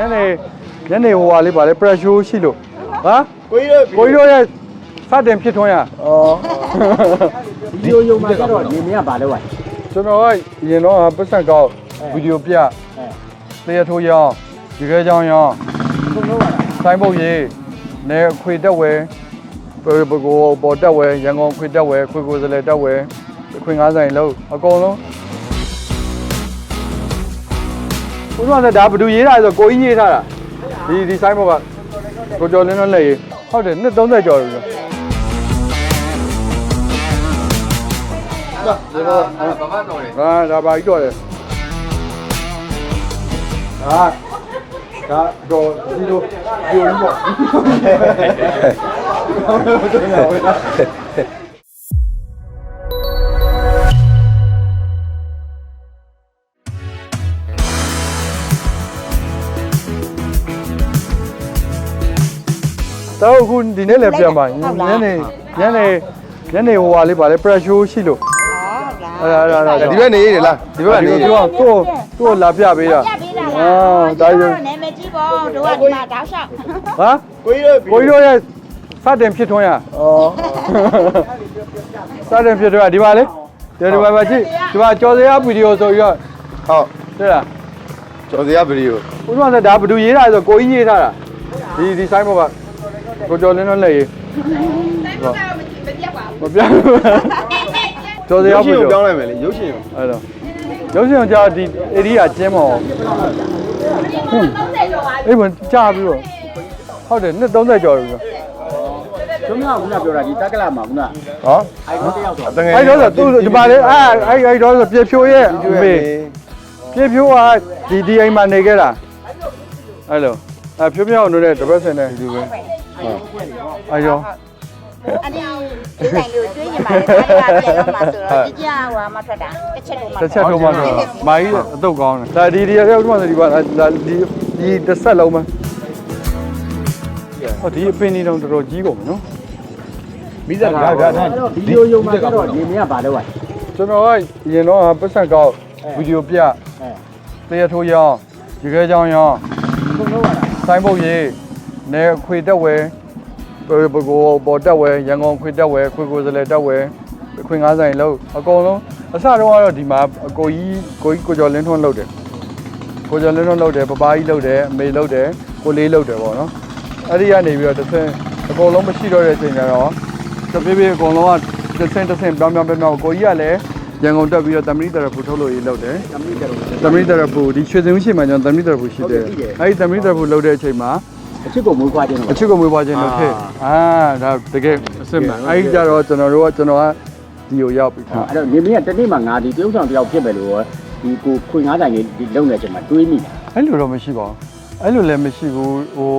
ညနေညနေဟိုဟာလေးပါလေ pressure ရှိလို့ဟာကိုကြီးတို့ကိုကြီးတို့ရဲ့စတင်ဖြစ်ထွန်းရဩဗီဒီယိုယုံမှာကျတော့နေမင်းကဘာလုပ်ရလဲကျွန်တော်ကရင်တော့ပတ်စံကောက်ဗီဒီယိုပြအဲတရားထိုးရောင်းဒီခဲချောင်းရောင်းသုံးလို့ရတာဆိုင်ပုတ်ရေးနေခွေတက်ဝဲပပကိုပေါ်တက်ဝဲရန်ကုန်ခွေတက်ဝဲခွေကိုစလဲတက်ဝဲခွေငါးဆိုင်လုံးအကုန်လုံး ဘုရားကဒါဘယ်သူရေးတာလဲဆိုကိုကြီးရေးထားတာဒီဒီဆိုင်ပုတ်ကကိုကျော်လင်းတော့လက်ရေးဟုတ်တယ်နှစ်30ကျော်ပြီလာဒီတော့ဘာမှတော့လေဟာဒါပါကြီးတော့တယ်ဟာဒါတော့ဒီလိုဒီလိုပေါ့ တော့အခုဒီနေ့လည်းပြန်ပါညနေညနေညနေဟိုဟာလေးပါလေ pressure ရှိလို့အဲ့ဒါအဲ့ဒါအဲ့ဒါဒီဘက်နေရလားဒီဘက်ကဒီနေလိုပြောသူ့သူ့လာပြပေးတာပြပေးတာအာလားဒါရုံနာမည်ကြီးပေါ့တို့ကဒီမှာတောက်လျှောက်ဟာကိုကြီးတို့ကိုကြီးတို့ရဲ့စတင်ဖြစ်ထွန်းရဩစတင်ဖြစ်ထွန်းရဒီပါလေဒီဒီပါပါကြည့်ဒီပါကြော်စရာဗီဒီယိုဆိုပြီးတော့ဟုတ်တဲ့လားကျော်စရာဗီဒီယိုဘုရားကဒါဘယ်သူရေးတာလဲဆိုကိုကြီးရေးထားတာဒီဒီဆိုင်ဘောက ကိုကျော်လင်းတော့လက်ရေးမပြောင်းဘူးကြော်စရာရုပ်ဗီရှင်ဒီကိုယိုပြောင်းလိုက်မယ်လေရုပ်ရှင်ကိုအဲ့တော့ရုပ်ရှင်ကြာဒီ area ကျင်းမအောင်ဟွန်းအေးမကြာပြီးတော့ဟုတ်တယ်နှစ်30ကျော်ပြီကျွန်တော်ကခုနပြောတာဒီတက်ကလာမှာခုနဟောအိုက်တယောက်တော့တကယ်အဲ့တော့ဆိုသူဒီပါလေအဲ့အဲ့အဲ့တော့ဆိုပြဖြိုးရဲ့အမေပြဖြိုးကဒီဒီအိမ်မှာနေခဲ့တာအဲ့လိုအဖြိုးမြောက်လို့တဲ့တပတ်စင်နဲ့ဒီလိုပဲ အဲ့ရောအဒီဒီတိုင်းလို့ကျွေးနေပါလေဒါကပြန်ရောက်မှာဆိုတော့ကြကြဟိုမှာထွက်တာတစ်ချက်တော့မှာတစ်ချက်ထုံးမှတော့မာကြီးအတုတ်ကောင်းတယ်ဒါဒီဒီရောက်မှဆိုဒီပါဒါဒီဒီတစ်ဆက်လုံးပဲဟောဒီအပင်ကြီးတော့တော်တော်ကြီးကုန်ပြီနော်မိသက်ထားတာအဲ့တော့ဗီဒီယိုယုံမှာကျတော့နေမင်းကဘာလုပ်ရလဲကျွန်တော်ကရင်တော့ပတ်စံကောက်ဗီဒီယိုပြအဲတရားထိုးရောင်းဒီခဲချောင်းရောင်းသုံးလို့ရတာဆိုင်ပုတ်ရေး နေခွေတက်ဝဲပပကိုပေါ်တက်ဝဲရန်ကုန်ခွေတက်ဝဲခွေကိုစလဲတက်ဝဲခွေငါးဆိုင်လုံးအကုန်လုံးအစတော့ကတော့ဒီမှာအကိုကြီးကိုကြီးကိုကျော်လင်းထွန်းလုပ်တယ်ကိုကျော်လင်းထွန်းလုပ်တယ်ပပားကြီးလုပ်တယ်အမေလုပ်တယ်ကိုလေးလုပ်တယ်ပေါ့နော်အဲ့ဒီကနေပြီးတော့တစ်ဆင့်အကုန်လုံးမရှိတော့တဲ့အချိန်ကျတော့တပြေးပြေးအကုန်လုံးကတစ်ဆင့်တစ်ဆင့်ပြောင်းပြောင်းပြောင်းပြောင်းကိုကြီးကလည်းရန်ကုန်တက်ပြီးတော့တမရီတရဖူထုတ်လို့ရေးလုပ်တယ်ကမိတယ်လို့သမီးတရဖူဒီရွှေစင်ဦးရှိမှကျွန်တော်သမီးတရဖူရှိတယ်အဲဒီသမီးတရဖူလုပ်တဲ့အချိန်မှာ အချစ်ကိုမွေးခွာခြင်းအတော့ချစ်ကိုမွေးပွားခြင်းလုပ်ခဲ့အာဒါတကယ်အစစ်မှန်အဲဒီကြတော့ကျွန်တော်တို့ကကျွန်တော်ကဒီကိုရောက်ပြီခါအဲ့တော့နေမင်းကတနေ့မှငါဒီတရုပ်ဆောင်တယောက်ဖြစ်ပဲလို့ဒီကိုခွင်ငါးတိုင်ကြီးဒီလုံနေချိန်မှာတွေးမိတာအဲ့လိုတော့မရှိပါဘူးအဲ့လိုလည်းမရှိဘူးဟို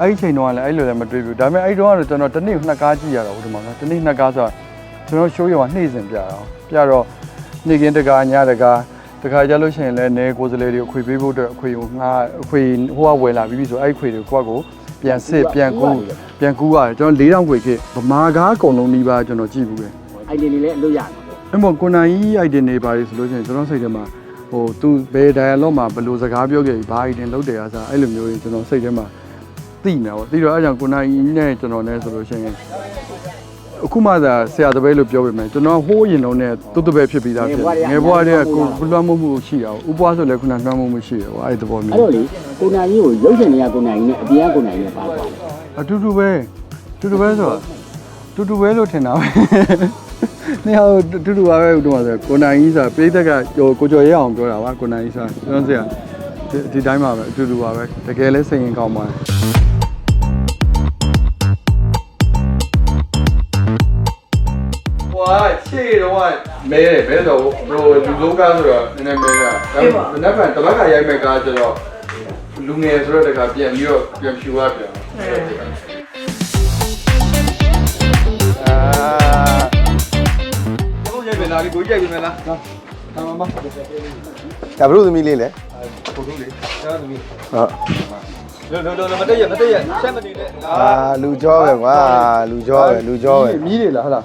အဲ့ဒီချိန်တုန်းကလည်းအဲ့လိုလည်းမတွေ့ဘူးဒါပေမဲ့အဲ့ဒီတုန်းကတော့ကျွန်တော်တစ်နေ့နှစ်ကားကြည့်ရတာဟုတ်တယ်မဟုတ်လားတစ်နေ့နှစ်ကားဆိုတော့ကျွန်တော်ရှိုးရုံကနှိမ့်စင်ပြတာပြတော့နေ့ကင်းတကာညတကာ တခါကြလို့ရှိရင်လည်းနေကိုယ်စလေတွေအခွေပေးဖို့အတွက်အခွေကိုငါအခွေဟိုကဝယ်လာပြီးပြီဆိုအဲ့ဒီအခွေတွေကိုကိုယ့်ကိုပြန်စစ်ပြန်ကူးပြန်ကူးရတယ်ကျွန်တော်၄000ခွေခေဗမာကားအကုန်လုံးနှီးပါကျွန်တော်ကြည့်ဘူးလေအိုင်ဒီနေလည်းအလို့ရတယ်အဲ့မို့ကိုနိုင်ကြီး item တွေပါတယ်ဆိုလို့ရှိရင်ကျွန်တော်စိတ်ထဲမှာဟိုသူဘယ် dialogue မှာဘယ်လိုစကားပြောခဲ့ပြီးဘာ item လုပ်တယ်အားစားအဲ့လိုမျိုးတွေကျွန်တော်စိတ်ထဲမှာသိနေပါပြီးတော့အဲ့ကြောင့်ကိုနိုင်ကြီးနဲ့ကျွန်တော်နဲ့ဆိုလို့ရှိရင် အခုမှသာဆရာတပည့်လို့ပြောပေမဲ့ကျွန်တော်ဟိုးရင်လုံးနဲ့တုတ်တပည့်ဖြစ်ပြီးသားဖြစ်ငယ်ဘွားတည်းကကိုလွှမ်းမိုးမှုရှိတာဥပွားဆိုလည်းခုနလွှမ်းမိုးမှုရှိတယ်ဟိုအဲ့ဒီသဘောမျိုးအဲ့တော့လေကိုနိုင်ကြီးကိုရုပ်ရှင်တွေကကိုနိုင်ကြီးနဲ့အပြင်ကကိုနိုင်ကြီးနဲ့ပါသွားတယ်အတူတူပဲအတူတူပဲဆိုတော့အတူတူပဲလို့ထင်တာပဲနေဟိုအတူတူပါပဲဥတ္တမဆိုကိုနိုင်ကြီးဆိုပိတ်သက်ကဟိုကိုကျော်ရဲအောင်ပြောတာပါကိုနိုင်ကြီးဆိုကျွန်တော်စရာဒီဒီတိုင်းပါပဲအတူတူပါပဲတကယ်လဲစိတ်ရင်ကောင်းပါတယ် ဟွာရှေ့တော့မဲတယ်မဲတော့ဟိုလူလုံးကားဆိုတော့နည်းနည်းမဲတာဒါပေမဲ့နက်ကန်တပတ်ကရိုက်မဲ့ကားကျတော့လူငယ်ဆိုတော့တခါပြန်ပြီးတော့ပြန်ဖြူရပြန်အာကိုရိုက်ပြန်လာပြီကိုရိုက်ပြန်လာတမမဒါဘုရုသမီးလေးလေကိုတို့လေကျားသမီးဟုတ်လောလောလောမတက်ရမတက်ရဆက်မနေနဲ့အာလူကြောပဲကွာလူကြောပဲလူကြောပဲမြည်တယ်လားဟုတ်လား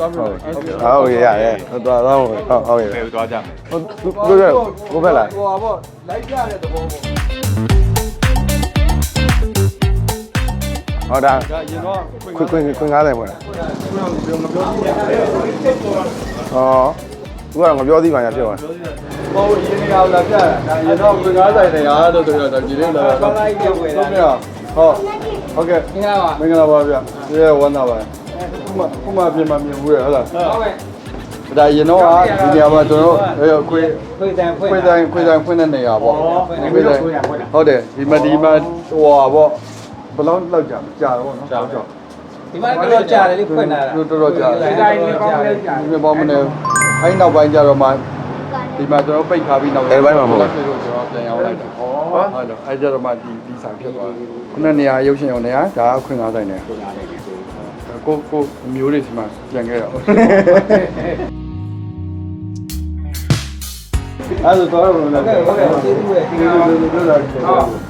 လေဟာဒါပါကြီးတော့တယ်ဒါကတော့ဒီလိုပြိုကြီးပေါ့တော်ပြီဟုတ်ကဲ့ရတယ်သွားသွားဟုတ်ဟုတ်ကဲ့ဘယ်သွားကြမလဲဟုတ်ကိုကိုဘက်လာဟိုပါပေါ့လိုက်ပြတဲ့သဘောပေါ့ဟောဒါဒါရင်တော့ခွခွခွ90ပေါ့လားပြောမပြောဘူးဟောသူကတော့မပြောသေးပါညာဖြစ်သွားဟိုရင်းနေအောင်လာပြတာဒါရင်တော့ခွေကားဆိုင်နေအားလို့ဆိုတော့ဒီနေ့လာတော့လိုက်ပြဝယ်တာဟုတ်ဟုတ်ကဲ့မင်္ဂလာပါမင်္ဂလာပါဗျရဲဝမ်းသာပါ ခုမှခုမှပြင်မမြင်ဘူးရဟုတ်လားဟုတ်ကဲ့ဒါရင်တော့ဒီနေရာမှာကျွန်တော်တို့ခွေခွေတန်ဖွင့်ခွေတိုင်းခွေတိုင်းဖွင့်တဲ့နေရာပေါ့ဟုတ်တယ်ဒီမှာဒီမှာဟိုပါပေါ့ဘယ်လောက်လောက်ကြာကြာတော့နော်ကြာတော့ဒီမှာတော့ကြာတယ်လေဖွင့်လာတာတော်တော်ကြာဒီတိုင်းလေးပေါင်းလဲကြာဒီမှာပေါ့မနေအဲ့နောက်ပိုင်းကျတော့မှဒီမှာကျွန်တော်ပိတ်ခါပြီးနောက်လို့ကျွန်တော်ပြန်ရောက်လိုက်တာဟုတ်တယ်အဲ့ကျတော့မှဒီဒီဆိုင်ဖြစ်သွားတယ်ခုနနေရာရုပ်ရှင်အောင်နေရာဒါအခွင့်အားဆိုင်နေ ကိုကိုမျိုးတွေဒီမှာပြန်ခဲ့တော့အဲ့ဒါတော့တော့လည်းဟုတ်ကဲ့ဟုတ်ကဲ့ကျေးဇူးပဲဒီလိုလိုလိုလိုဟုတ်